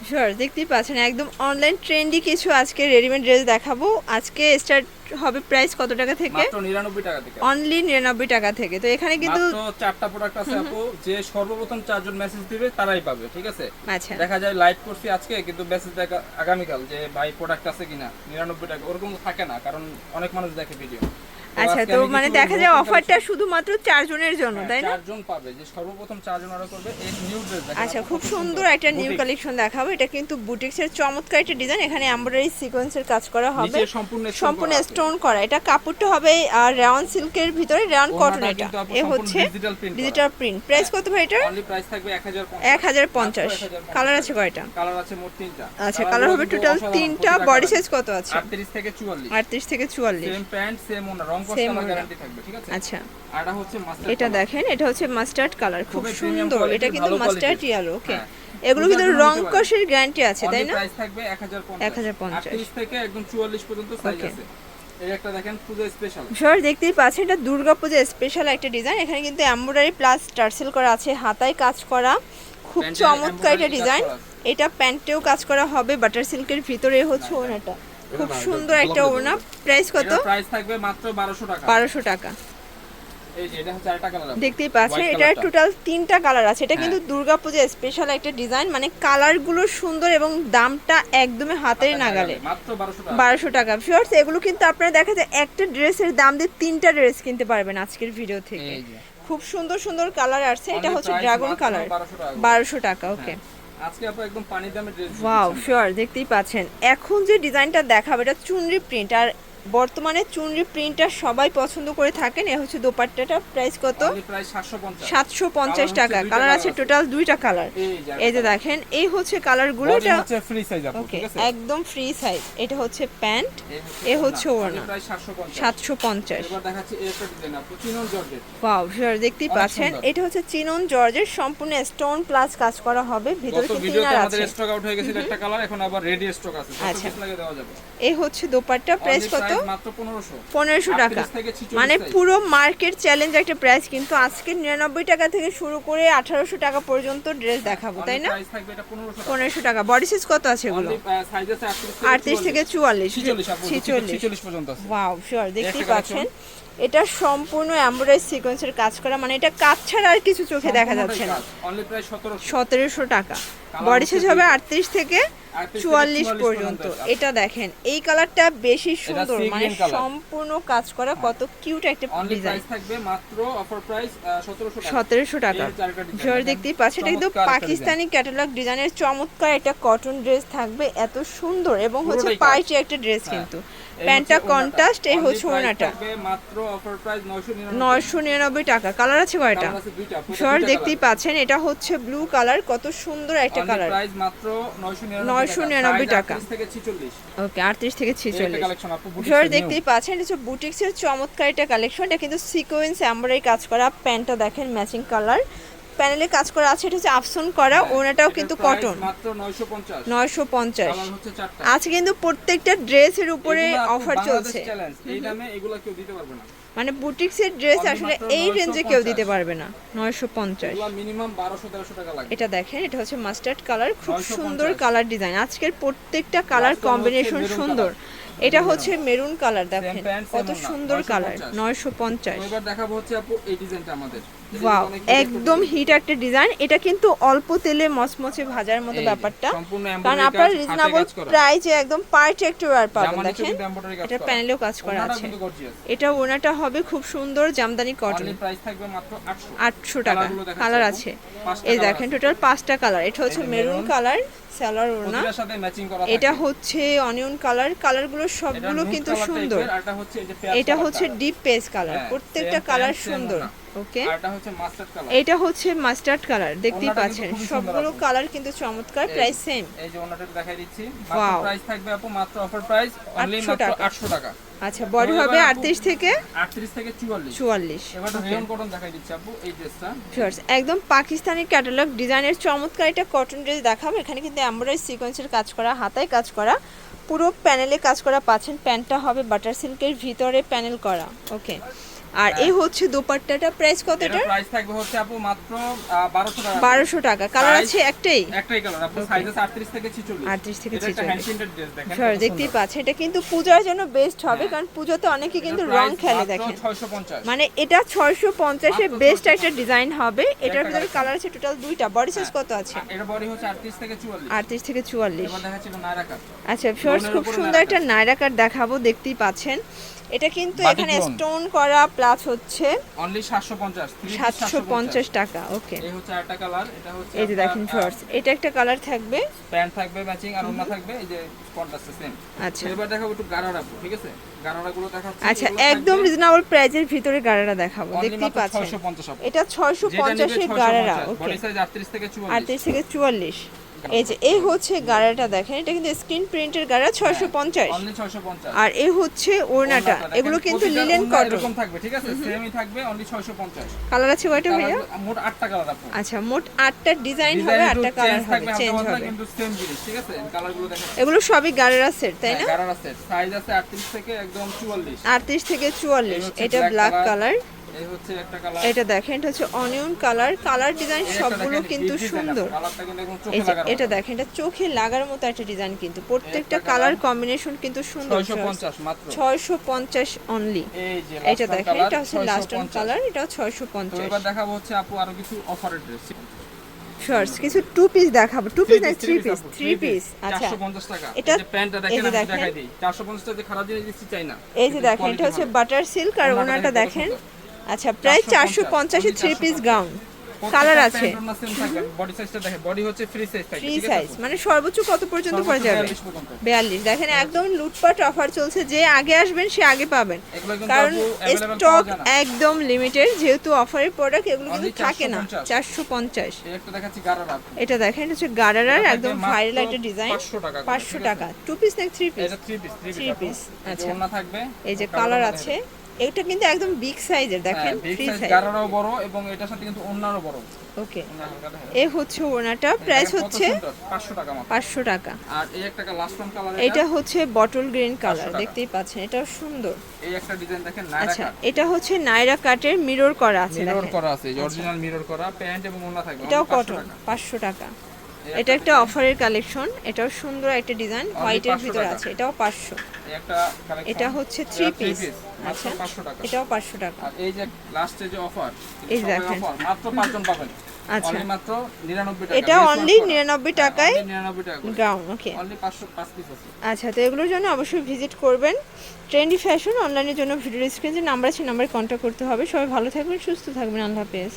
Sure দেখতেই পাচ্ছেন একদম অনলাইন ট্রেন্ডি কিছু আজকে রেডিমেড ড্রেস দেখাবো। আজকে স্টার্ট হবে প্রাইস কত টাকা থেকে? মাত্র 99 টাকা থেকে। অনলি নিরানব্বই টাকা থেকে। তো এখানে কিন্তু চারটা প্রোডাক্ট আছে আপু যে সর্বপ্রথম চারজন মেসেজ দিবে তারাই পাবে ঠিক আছে? আচ্ছা। দেখা যায় লাইভ করছি আজকে কিন্তু মেসেজ দেখা আগামীকাল যে ভাই প্রোডাক্ট আছে কিনা 99 টাকা ওরকম থাকে না কারণ অনেক মানুষ দেখে ভিডিও আচ্ছা তো মানে দেখা যায় অফারটা শুধুমাত্র চারজনের জন্য তাই না? হ্যাঁ, চারজন পাবে যে সর্বপ্রথম চারজন অর্ডার করবে এই নিউ ড্রেস আচ্ছা খুব সুন্দর একটা নিউ কালেকশন দেখাবো। এটা কিন্তু বুটিক্সের চমৎকার একটা ডিজাইন এখানে এমব্রয়ডারি সিকোয়েন্সের কাজ করা হবে। সম্পূর্ণ সম্পূর্ণ স্টোন করা। এটা কাপড়টা হবে আর রেওয়ান সিল্কের ভিতরে রেওয়ান কটন এটা। এ হচ্ছে। ডিজিটাল প্রিন্ট প্রাইস কত ভাই এটা অনলি প্রাইস থাকবে 1050 এক হাজার পঞ্চাশ। 1050 কালার আছে কয়টা? কালার আছে মোট তিনটা। আচ্ছা কালার হবে টোটাল তিনটা। বডি সাইজ কত আছে? 38 থেকে 44 আটত্রিশ থেকে চুয়াল্লিশ। সেম প্যান্ট সেম ওনা রং আচ্ছা। এটা দেখেন এটা হচ্ছে মাস্টার্ড কালার খুব সুন্দর। এটা কিন্তু মাস্টার্ড ইয়ালো ওকে। এগুলো কিন্তু রং কষের গ্যারান্টি আছে তাই না? প্রাইস থাকবে 1050 1050 38 থেকে একদম 44 পর্যন্ত সাইজ আছে। দেখতেই পাচ্ছেন এটা দুর্গাপূজা স্পেশাল একটা ডিজাইন এখানে কিন্তু এমব্রয়ডারি প্লাস টার্সেল করা আছে হাতায় কাজ করা। খুব চমৎকার একটা ডিজাইন এটা প্যান্টেও কাজ করা হবে বাটার সিল্কের ভিতরে হচ্ছে ওড়নাটা খুব সুন্দর একটা ওড়না। প্রাইস কত? প্রাইস থাকবে মাত্র 1200 টাকা। বারোশো টাকা। এই যে এটা হচ্ছে দেখতেই পাচ্ছেন White টোটাল তিনটা কালার আছে। এটা হ্যাঁ। কিন্তু দুর্গাপূজা স্পেশাল একটা ডিজাইন মানে কালারগুলো সুন্দর এবং দামটা একদমই হাতের নাগালে। মাত্র 1200 টাকা। বারোশো টাকা। ফিওর্স এগুলো কিন্তু আপনারা দেখা যায় একটা ড্রেসের দাম দিয়ে তিনটা ড্রেস কিনতে পারবেন আজকের ভিডিও থেকে। খুব সুন্দর সুন্দর কালার আছে এটা হচ্ছে ড্রাগন কালার 1200 বারোশো টাকা। ওকে ওয়াও শিওর দেখতেই পাচ্ছেন। এখন যে ডিজাইনটা দেখাবো এটা চুনরি প্রিন্ট আর বর্তমানে চুনরি প্রিন্টটা সবাই পছন্দ করে থাকেন। এ হচ্ছে দোপাট্টাটা। প্রাইস কত? অনলি প্রাইস 750 সাতশো পঞ্চাশ টাকা। কালার আছে। টোটাল দুইটা কালার। এই যে দেখেন। এই হচ্ছে কালারগুলো এটা আপু ওকে একদম ফ্রি সাইজ এটা হচ্ছে প্যান্ট এ হচ্ছে ওড়না। সাতশো পঞ্চাশ। ওয়াও শিওর দেখতেই পাচ্ছেন। এটা হচ্ছে চিনন জর্জের সম্পূর্ণ স্টোন প্লাস কাজ করা হবে। ভিতরে আছে? স্টক আউট হয়ে একটা কালার এখন আবার রেডি স্টক আছে। আচ্ছা। এই হচ্ছে দোপাট্টা। প্রাইস কত price মাত্র 1500 পনেরোশো। টাকা। 38 থেকে 46 মানে পুরো মার্কেট চ্যালেঞ্জ একটা প্রাইস কিন্তু আজকে নিরানব্বই টাকা থেকে শুরু করে আঠারোশো টাকা পর্যন্ত ড্রেস দেখাবো তাই না? প্রাইস থাকবে এটা 1500 টাকা। পনেরোশো টাকা। বডি সাইজ কত আছে এগুলো? অনলি সাইজ আছে 38 আটত্রিশ থেকে চুয়াল্লিশ। 46 আপু ছিচল্লিশ। 46 পর্যন্ত আছে। ওয়াও শিওর দেখতেই পাচ্ছেন। এটা সম্পূর্ণ এমব্রয়ডারি সিকোয়েন্সের কাজ করা। মানে এটা কাজ ছাড়া আর কিছু চোখে দেখা যাচ্ছে না। অনলি প্রাইস 1700 সতেরোশো। টাকা। বডি সাইজ হবে আটত্রিশ থেকে চুয়াল্লিশ পর্যন্ত। এটা দেখেন এই কালারটা বেশি সুন্দর। মানে সম্পূর্ণ কাজ করা কত কিউট একটা ডিজাইন থাকবে মাত্র অফার প্রাইস 1700 টাকা। সতেরোশো টাকা। দেখতেই পাচ্ছেন এটা কিন্তু পাকিস্তানি ক্যাটালগ ডিজাইনের চমৎকার একটা কটন ড্রেস থাকবে এত সুন্দর এবং হচ্ছে পাইটি একটা ড্রেস হ্যাঁ। কিন্তু। প্যান্টটা। কন্ট্রাস্ট এই হচ্ছে ওড়নাটা মাত্র অফার প্রাইস 999 নয়শো নিরানব্বই টাকা। কালার আছে কয়টা? কালার আছে দুইটা পুরো শর দুইটা দেখতেই পাচ্ছেন এটা হচ্ছে ব্লু কালার কত সুন্দর একটা কালার প্রাইস মাত্র 999 999 টাকা। 38 থেকে 46 ওকে আটত্রিশ থেকে এই একটা কালেকশন আপু boutique শর এর new। দেখতেই পাচ্ছেন এটা বুটিক্সের চমৎকার একটা কালেকশন এটা কিন্তু সিকোয়েন্স এমব্রয়ডারি কাজ করা প্যান্টটা দেখেন ম্যাচিং কালার প্যানেলে কাজ করা আছে এটা হচ্ছে আফসন করা ওনাটাও কিন্তু কটন মাত্র 950 নয়শো পঞ্চাশ। আজকে কিন্তু প্রত্যেকটা ড্রেসের উপরে অফার চলছে। এই দামে এগুলো কেউ দিতে পারবে না। মানে বুটিক্সের ড্রেস আসলে এই রেঞ্জে কেউ দিতে পারবে না নয়শো পঞ্চাশ। মিনিমাম 1200 1300 টাকা লাগে। এটা দেখেন এটা হচ্ছে মাস্টার্ড কালার খুব সুন্দর কালার ডিজাইন আজকের প্রত্যেকটা কালার কম্বিনেশন সুন্দর। এটা হচ্ছে মেরুন কালার দেখেন কত সুন্দর কালার নয়শো পঞ্চাশ। দেখাবো হচ্ছে আপু এই ডিজাইনটা আমাদের। ওয়াও একদম হিট একটা ডিজাইন এটা কিন্তু অল্প তেলে মচমচে ভাজার মতো ব্যাপারটা। কারণ আপনার রিজনেবল প্রাইসে একদম পার্টি একটু ওয়ার পাবেন দেখেন? এটা। প্যানেলেও কাজ করা আছে। এটা ওনাটা হবে খুব সুন্দর জামদানি কটন Only থাকবে মাত্র 800 আটশো টাকা। কালার আছে। এই দেখেন টোটাল পাঁচটা কালার এটা হচ্ছে মেরুন কালার স্যালার করা এটা হচ্ছে অনিয়ন কালার কালারগুলো সবগুলো কিন্তু সুন্দর। এটা হচ্ছে। ডিপ পেস কালার প্রত্যেকটা কালার সুন্দর। ওকে এটা হচ্ছে মাস্টার্ড কালার এটা হচ্ছে মাস্টার্ড কালার দেখতেই পাচ্ছেন। সবগুলো কালার কিন্তু চমৎকার প্রাইস সেম এই যে ওনাটা দেখাই দিচ্ছি। মাত্র প্রাইস থাকবে আপু মাত্র অফার প্রাইস অনলি মাত্র টাকা। 800 টাকা। আচ্ছা বডি হবে আপু- আটত্রিশ থেকে 38 থেকে 44 চুয়াল্লিশ। এবার রেয়ন কটন দেখাই দিচ্ছি আপু এই ড্রেসটা একদম পাকিস্তানি ক্যাটালগ ডিজাইনের চমৎকার একটা কটন ড্রেস দেখাবো। এখানে কিন্তু এমব্রয়ডারি সিকোয়েন্সের কাজ করা হাতায় কাজ করা পুরো প্যানেলে কাজ করা পাচ্ছেন। প্যান্টটা হবে বাটার সিল্কের ভিতরে প্যানেল করা। ওকে আর এই হচ্ছে দোপাট্টাটা প্রাইস কত এটা প্রাইস থাকবে হচ্ছে আপু মাত্র বারোশো টাকা। বারোশো টাকা। কালার আছে একটাই? একটাই কালার আপনার সাইজ আছে আটত্রিশ থেকে ছিচল্লিশ। 38 থেকে এটা 46 হ্যান্ড প্রিন্টেড ড্রেস দেখেন কত দেখতেই পাচ্ছেন। এটা কিন্তু পূজার জন্য বেস্ট হবে হ্যাঁ। কারণ পুজোতে অনেকে কিন্তু রং খেলে দেখেন। 650 মানে এটা ছয়শো পঞ্চাশে বেস্ট একটা ডিজাইন হবে। এটার ভিতরে কালার আছে টোটাল দুইটা। বডি সাইজ হ্যাঁ। কত আছে? এটা বডি হচ্ছে 38 থেকে 44 আটত্রিশ থেকে চুয়াল্লিশ। এবার দেখাচ্ছি এটা কাট আচ্ছা ফিওর্স খুব সুন্দর একটা নায়রা কাট দেখাবো দেখতেই পাচ্ছেন। এটা কিন্তু এখানে স্টোন করা প্লাস হচ্ছে অনলি 750 3 সাতশো পঞ্চাশ। টাকা ওকে এই হচ্ছে আরেকটা কালার এটা হচ্ছে এই যে দেখেন ফিওর্স এটা একটা কালার থাকবে। প্যান্ট থাকবে ম্যাচিং আর ওন্না থাকবে এই যে কন্ট্রাস্ট সেম আচ্ছা। এবার দেখাবো একটু গারারা ঠিক আছে? গারারা গুলো দেখাচ্ছি আচ্ছা একদম রিজনেবল প্রাইজের ভিতরে গাড়াটা দেখাবো দেখতেই পাচ্ছেন। এটা ছয়শো যেটা পঞ্চাশের নেবে গাড়ারা 650 ওকে বডি সাইজ 38 থেকে 44 আটত্রিশ থেকে চুয়াল্লিশ। এই যে এই হচ্ছে গাড়াটা দেখেন এটা কিন্তু স্ক্রিন প্রিন্টের গাড়া ছয়শো পঞ্চাশ। 650 আর এই হচ্ছে ওড়নাটা এগুলো কিন্তু লিলেন কটন এরকম থাকবে ঠিক আছে? সেমই থাকবে অনলি 650 কালার আছে কয়টা ভাইয়া? মোট 8টা কালার আপু আচ্ছা মোট আটটা ডিজাইন হবে ডিজাইন আটটা কালার হবে চেঞ্জ হবে। কিন্তু সেম জিনিস ঠিক আছে? কালারগুলো দেখেন। এগুলো সবই গাড়েরা সেট তাই না? গারারা সেট সাইজ আছে 38 থেকে একদম 44 আটত্রিশ থেকে চুয়াল্লিশ এই হচ্ছে এটা ব্ল্যাক কালার এটা দেখেন এটা হচ্ছে অনিয়ন কালার কালার ডিজাইন সবগুলো কিন্তু সুন্দর। এই যে এটা দেখেন এটা চোখে লাগার মতো একটা ডিজাইন কিন্তু। প্রত্যেকটা কালার কম্বিনেশন কিন্তু সুন্দর 650 ছয়শো পঞ্চাশ অনলি এটা দেখেন এটা হচ্ছে লাস্ট 650 কালার এটাও ছয়শো পঞ্চাশ। এবার দেখাবো হচ্ছে আপু আরও কিছু অফারের ড্রেস শর্টস কিছু টু পিস দেখাবো। টু পিস না থ্রি পিস থ্রি পিস আচ্ছা। 450 টাকা। এটা- এটা প্যান্টটা দেখেন আমি দেখাই দিই। 450 টাকা খারাপ জিনিস দিচ্ছি চাই না। এই যে দেখেন এটা হচ্ছে বাটার সিল্ক আর ওনাটা দেখেন। আচ্ছা প্রায় চারশো পঞ্চাশে। থ্রি পিস গাউন কালার আছে। বডি সাইজটা দেখেন বডি হচ্ছে ফ্রি সাইজ ফ্রি সাইজ মানে সর্বোচ্চ কত পর্যন্ত পড়ে যাবে? 42 বিয়াল্লিশ। দেখেন একদম লুটপাট অফার চলছে যে আগে আসবেন সে আগে পাবেন। কারণ স্টক। একদম লিমিটেড যেহেতু অফারের প্রোডাক্ট এগুলো কিন্তু থাকে না। 450 চারশো পঞ্চাশ। এই একটা দেখাচ্ছি গারারা এটা দেখেন এটা হচ্ছে গারারার একদম ভাইরাল একটা ডিজাইন 500 টাকা টু পিস না থ্রি পিস এটা 3 পিস 3 পিস আচ্ছা। আচ্ছা। থাকবে এই যে কালার আছে। এটা কিন্তু একদম বিগ সাইজের দেখেন ফ্রি সাইজ গারারাও বড় এবং এটার সাথে কিন্তু ওড়নারও বড়। ওকে ওড়না হালকা দেখেন। এ হচ্ছে ওনাটা প্রাইস হচ্ছে 500 টাকা মাত্র। পাঁচশো টাকা। আর এই একটা লাস্ট ওয়ান কালার এটা? হচ্ছে বটল গ্রিন কালার দেখতেই পাচ্ছেন এটাও সুন্দর। এই একটা ডিজাইন দেখেন নায়রা আচ্ছা এটা হচ্ছে নাইরা কাটের মিরর করা আছে মিরর করা আছে অরিজিনাল মিরর করা প্যান্ট এবং ওড়না থাকবে এটাও কটন 500 কটন টাকা। এটা একটা অফারের কালেকশন এটাও সুন্দর একটা ডিজাইন হোয়াইটের 500 ভিতর আছে এটাও পাঁচশো। এটা হচ্ছে থ্রি পিস আচ্ছা 500 টাকা। এটাও পাঁচশো টাকা। আর এই যে লাস্টে যে অফার এই দেখেন। অফার মাত্র পাঁচজন পাবেন। আচ্ছা। অনলি মাত্র 99 টাকা। এটা অনলি one করা। নিরানব্বই হ্যাঁ, টাকায় only 99 টাকা গ্রাউন্ড ওকে অনলি 500 5 পিস আছে। আচ্ছা তো এগুলোর জন্য অবশ্যই ভিজিট করবেন। ট্রেন্ডি ফ্যাশন অনলাইনের জন্য ভিডিও স্ক্রিনে যে নাম্বার আছে নাম্বারে কন্ট্যাক্ট করতে হবে। সবাই ভালো থাকবেন সুস্থ থাকবেন আল্লাহ হাফেজ।